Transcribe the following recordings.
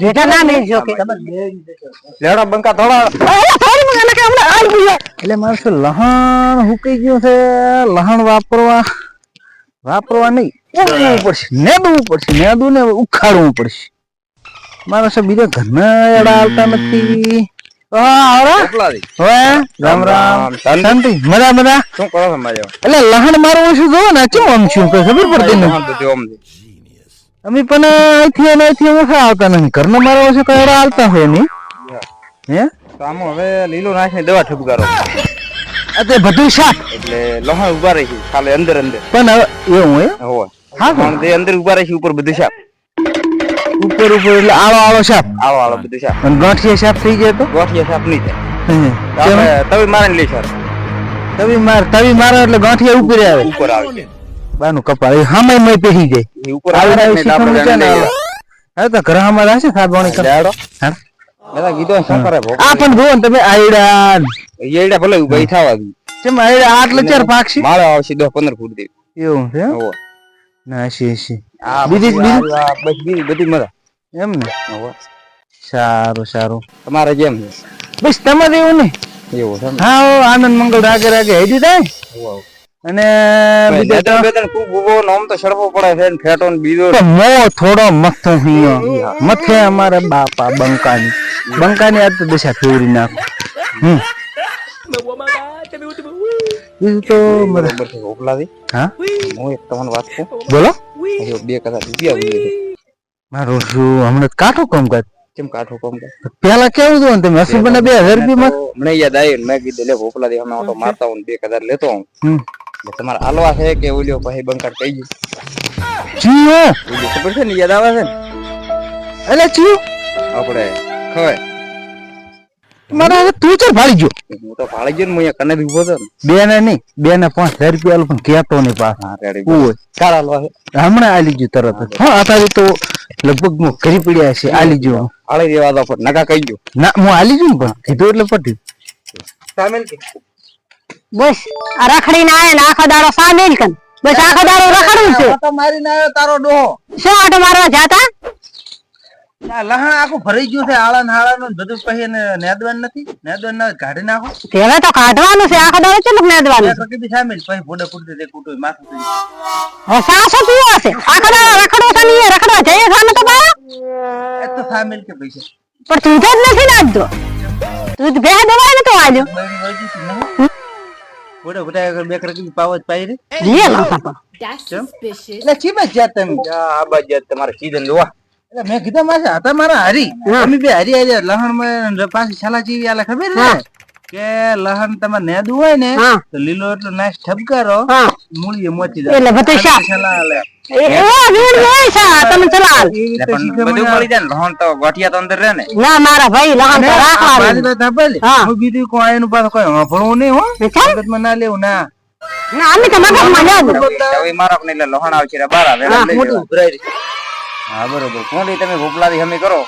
જેઠા ના નહીં કે. લેડો બંકા થોડા થોડી મને કે હમણાં આવી ગયા એટલે મારે શું લહણ હુકાઈ ગયું છે? લહણ વાપરવા? વાપરવા નહીં. ઉગવું પડશે નેદવું પડશે નેદવું ને ઉખાડવું પડશે. મારે શું બીજા ઘરના એડા આવતા નથી? રામ રામ શાંતિ. મજા મજા? શું કરો છો એટલે લહણ મારું શું? જોવો ને કેમ આમ શું ખબર પડતી નથી. છે. અમે પણ અહીંથી અને અહીંથી ઓછા આવતા નહીં ઘરના મારા છે કઈ એડા આવતા હોય નહીં. હે? તો હવે લીલો નાખીને દવા ઠપકારો એટલે બધું શાક. એટલે લોહા ઊભા રહી છે અંદર અંદર. પણ હવે એવું હોય હા પણ તે અંદર ઊભા રહી છે ઉપર બધું શાક. ઉપર ઉપર એટલે આળો આળો શાક. આળો આળો બધું શાક. અને ગાંઠિયા શાક થઈ જાય તો? ગોઠિયા શાક નહીં. થાય. તવી મારે લઈ સર તવી માર તવી મારો એટલે ગાંઠિયા ઉપર આવે. ઉપર આવે. બાનું કપાળ એ હામે મય પેહી જાય. એ ઉપર આવે આવડા શીખવાનું છે ને લઈ તો ઘર હમાર હશે સાબવાણી કર લેડો મેલા કીધો શું કરે ભોગ આ પણ જુઓ તમે આયડા. એડા ભલે ઊભી થાવા કેમ આયડા? આટલે ચાર પાકશી માળો આવશે દસ પંદર ફૂટ દે એવું છે હોવે. ના શી શી બીજી બધી બીજી બધી મરા એમ ને? સારું સારું. તમારે જેમ બસ તમારે એવું ને એવું હા આનંદ મંગળ રાગે રાગે. હેડી થાય. અને ખૂબ ઊભો ને તો સડવો પડે છે ને ફેટો ને બીજો. તો મો થોડો મથો હિયો મથે અમારે બાપા બંકાની. બંકાની આજ તો દશા ફેવરી નાખો. હમ. તો બરોબર ઓપલા દે. હા? હું એક તમને વાત કહું. બોલો. હજુ બે કદાચ રૂપિયા છે. મારું શું હમણાં કાઠું કામ કર. કેમ કાઠું કામ કર? પેલા કેવું હતું? તમે હસીબને બે હજાર રૂપિયા મને યાદ આવ્યું ને મેં કીધું લે ભોપલાથી અમે ઓટો મારતા હું બે કદાચ લેતો હું તમારે આલવા છે કે ઓલ્યો પછી બંકર કહી ગયું? ચીયો ઓલ્યો ખબર છે ને યાદ આવે છે ને? એટલે ચીયો આપણે ખવાય મારા હવે તું ચાલ ભાળી ગયો. હું તો ભાળી ગયો ને હું કને ઊભો હતો બે ને નહીં બે ને પાંચ હજાર રૂપિયા આલો પણ કહેતો નહીં પાસ કાળ આલવા છે? હમણાં આલી ગયું તરત હા અત્યારે તો લગભગ હું કરી પડ્યા છે આલી ગયો આળી દેવા દો પણ નકા કહી ગયો. ના હું આલી ગયું ને પણ. કીધું એટલે પટ્યું સામેલ કે? બસ આ રખડીને આયા ને આખો દાડો સામેલ કન બસ આખો દાડો રખડવું છે. મારીને આવ્યો તારો ડોહો. શું આટો મારવા જાતા? લહણ આખું ભરાઈ ગયું છે આળા નાળા નું બધું પછી નેદવાન નથી. નેદવાન ના કાઢી નાખો. હવે તો કાઢવાનું છે આખો દાડો ચમક નાદવાનું? છે કીધી સામેલ પછી તે કૂટું માથું થઈ સાસો પીવો હશે આખો દાડો રખડો છે ને જઈએ સામે તો બા એ તો સામેલ કે પૈસા. પણ તું જ નથી નાખતો તું બે દવાય નતો આલ્યો ફૂટે આગળ બે કલાક પાવત પાઈ રે. લે That's suspicious. એટલે ચીબા જ્યાં તમે આ બાજુ તમારે સીઝન જોવા એટલે મેં કીધું માસે હતા મારા હરી. અમે બે હરી આવી લહણમાં પાછી છાલા ચીવી આલે ખબર ને. કે લહણ તમારે નેદવું હોય ને. તો લીલો એટલો નાશ ઠપકારો મૂળીએ મોચી એટલે બધું શાક. છાલા આલે. એ તમે પણ શીખે બધું મળી જાય ને લહણ તો ગોઠિયા તો અંદર રહે ને. ના મારા ભાઈ લગન તો રાખવા બાજુ તો થાપેલી. હું. બીજું કોઈ એનું પાસે કોઈ વાપરવું નહીં હો. ચાલ. મગજમાં ના લેવું ના. ના અમે તો મગજમાં લેવું. હવે મારો ને એટલે લહણ આવશે રે બાર આવે. હા બરોબર. કોંડી તમે ભોપલાથી હમી કરો?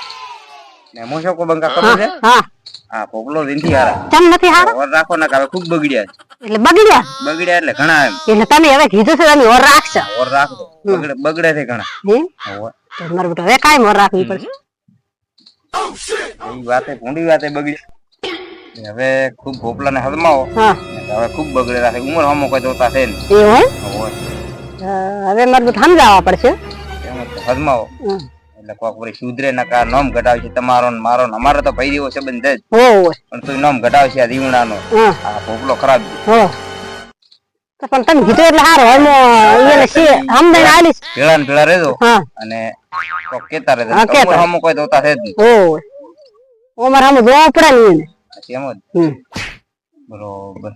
ને મોશો કો બંકા ખબર છે હા હા. ભોપલો નથી હારા. ચમ નથી હારો? ઓર રાખો ના હવે ખૂબ બગડ્યા એટલે બગડ્યા? બગડ્યા એટલે ઘણા એમ. એટલે તમે હવે કીધું છે તમે ઓર રાખશો? ઓર રાખો બગડે બગડે છે ઘણા. હે? તો મારે બેટા હવે કાંઈ મોર રાખવી પડશે. એ વાતે ભૂંડી વાતે બગડી. હવે ખૂબ ભોપલા ને હદમાવો હવે ખૂબ બગડે રાખે ઉમર હમો કોઈ જોતા છે ને એવું હોવે. હવે મારું સમજાવવા પડશે. હદમાવો. એટલે કોક વળી સુધરે ના નોમ ઘટાવશે તમારો ને મારો ને અમારો તો ભાઈ દેવો છે જ. પણ તું નોમ ઘટાવશે આ દીવડા નો આ ભોપલો ખરાબ તો પણ તમે કીધું એટલે હારો એમ એને છે. સમજાઈને આલીશ ભેળા ને ભેળા રહેજો. અને કોક કેતા રહેજો. હા, કેતા. કોઈ દોતા છે જ નહીં. ઓય ઓમાર આમ જોવા પડે ને એમ જ. હમ. બરોબર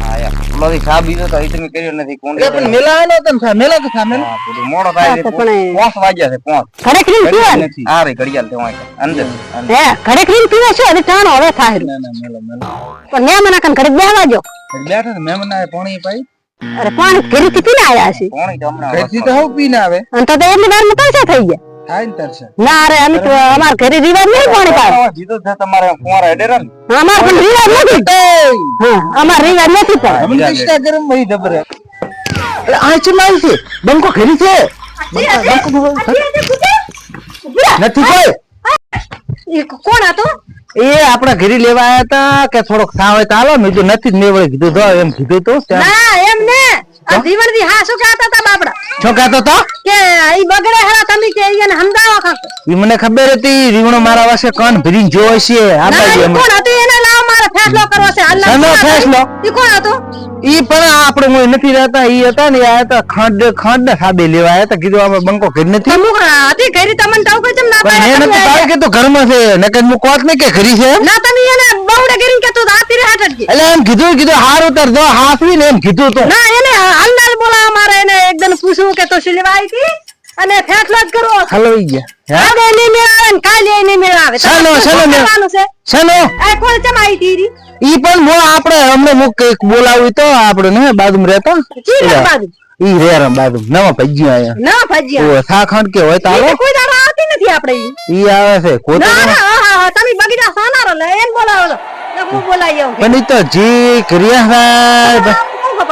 હા યારથી સા બીજો તો તમે કર્યો નથી કોણ એટલે પણ મેલા આનો મેલા તો. હા, પેલું મોડો થાય છે તો પણ એ- પોંચ વાગ્યા છે પોંચ ઘરે ક્રીમ પીવે ને નથી આ રે ઘડિયાળ છે વાંકે. અંદર. હે ઘરે ક્રીમ પીવે છે અને ટાણો હવે થાય ના, ના, મેલા, મેલા. પણ મેં મને કન ઘરે જો બેઠા પાણી પાઈ. અરે પાણી પીને છે તો હમણાં તો પીને આવે. અને તો તો વારમાં પૈસા થઈ ગયા થાય ને તરસે. ના અરે અમે તો અમાર ઘરે રિવાજ નહીં પાણી પાડે જીતો છે તમારે કુંવારા હેડે અમાર પણ રિવાજ નથી. હા અમાર રિવાજ નથી પણ. અમને તો માં જબરે. એટલે આ છે મારી છે. બંકો ઘરી છે. બંકો- બંકો- નથી કોઈ. ઈ કોણ હતું એ આપણા ઘેરી લેવા આયા હતા કે થોડોક સાવ હોય તો હાલો. મેં નથી જ મેં કીધું તો એમ કીધું તો ના એમ ને. આ હા શું કહેતા હતા બાપડા? શું કહેતો તો કે ઈ બગડે હરા તમે કે એને સમજાવો કાંક. ઈ મને ખબર હતી રીવણો મારા વાસે કન ભરીને જોય છે આ બાજુ. કોણ હતી? એને લાવ મારે ફેસલો કરવો છે. હાલ શાનો ફેસલો? ઈ કોણ હતું? ઈ પણ આપણે હું નથી રહેતા ઈ હતા ને આ હતા ખંડ ખંડ સાબે લેવા હતા કીધું આમાં બંકો કરી નથી. અમુક હતી કરી તમને તાવ કોઈ જમ ના પણ તારે કીધું ઘરમાં છે? નકર હું કોત ને કે ઘરી છે ના તમે એને બહુડે કરીને કે તું આતી રહે હટ એટલે એમ કીધું કીધું હાર ઉતર દો હાસવી ને એમ કીધું તો. ના એને હાલનાલ બોલા મારે એને એકદમ પૂછવું કે તો સિલવાઈ હતી અને ફેસલો જ કરો. હલવાઈ ગયા. હા? આજે નહીં આવે ને કાલે નહીં મે આવે. મેળ? કરવાનું છે? શાનો? આ કોણ ચમ આવી હતી ઈ? પણ મો આપણે અમને મુક કંઈક બોલાવી તો આપણે ને બાજુમાં રહેતા? ચી બાજુ ઈ રેરમ બાજુ નવા ભજીયા આયા. ના ભજીયા ઓ સાખંડ કે હોય તો ઈ કોઈ નથી આપણે ઈ. આવે છે. કોતો ના હા, હા, હા, તમે બગીચા સોનારો લે એમ બોલાવો છો. હું બોલાઈ આવું પણ ઈ તો જી કર્યા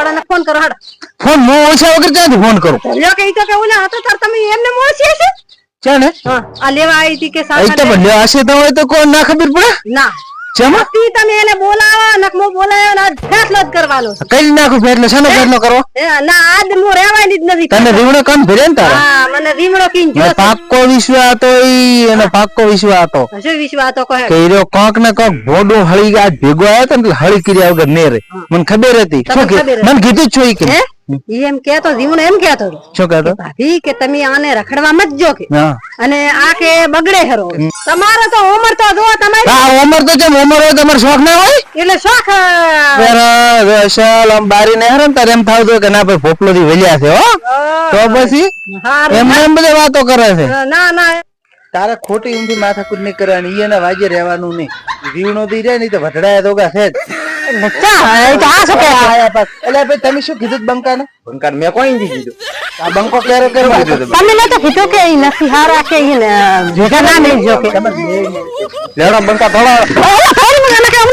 અને ફોન કરો હાડો ફોન મો ઓછા વગર ક્યાંથી ફોન કરો? લ્યો કે ઈ તો કે ઓલા હતો તાર તમે એમને મો ઓછી છે ને હા આ લેવા આવી હતી કે સાચા તો સાંકળ આશે તો હોય તો કોણ ના ખબર પડે? ના. ચમ તમે એને બોલાવો નક મો બોલાયો ને ફેસલો જ કરવાનો. કઈ નાખું ફેરલો શાનો ફેરલો કરો ના આજ હું જ નથી તને રીમણો કામ ભરે ને તારા? હા મને રીમણો કીન જો પાક્કો વિશ્વાસ હતો ઈ અને પાક્કો વિશ્વા હતો. શું વિશ્વાસ તો કહે. કે હીરો કોક ને કોક ભોડો હળી ગયા ભેગો આયો તો હળી કર્યા વગર ને રે મને ખબર હતી? મને કીધું જ છો કે એમ કેતો જીવન એમ કેતો શું કેતો ભાભી કે તમે આને રખડવા મત જો કે. અને આ કે બગડે હરો તમારો તો ઉમર તો જો તમારી હા ઉમર તો જેમ ઉમર હોય તમારો શોખ ના હોય? એટલે શોખ વેસલ આમ બારી ને હરમ તારે એમ થાવતું કે ના ભાઈ ભોપલો થી વેલ્યા છે હો. તો પછી એમ એમ બધી વાતો કરે છે. ના ના. તારે ખોટી ઊંધી માથાકૂટ નહીં કરવાની ઈ એના વાજે રહેવાનું નહીં. રીવણો દી રે નહીં તો વઢડાયા દોગા છે જ. એટલે ભાઈ તમે શું કીધું બંકા ને બંકા મેં કોઈ કીધું? આ બંકો ક્યારે કરવા તમે તો કીધું કે નથી હારા કે ભેગા ના નહીં જો કે. લેવડો બંકા કે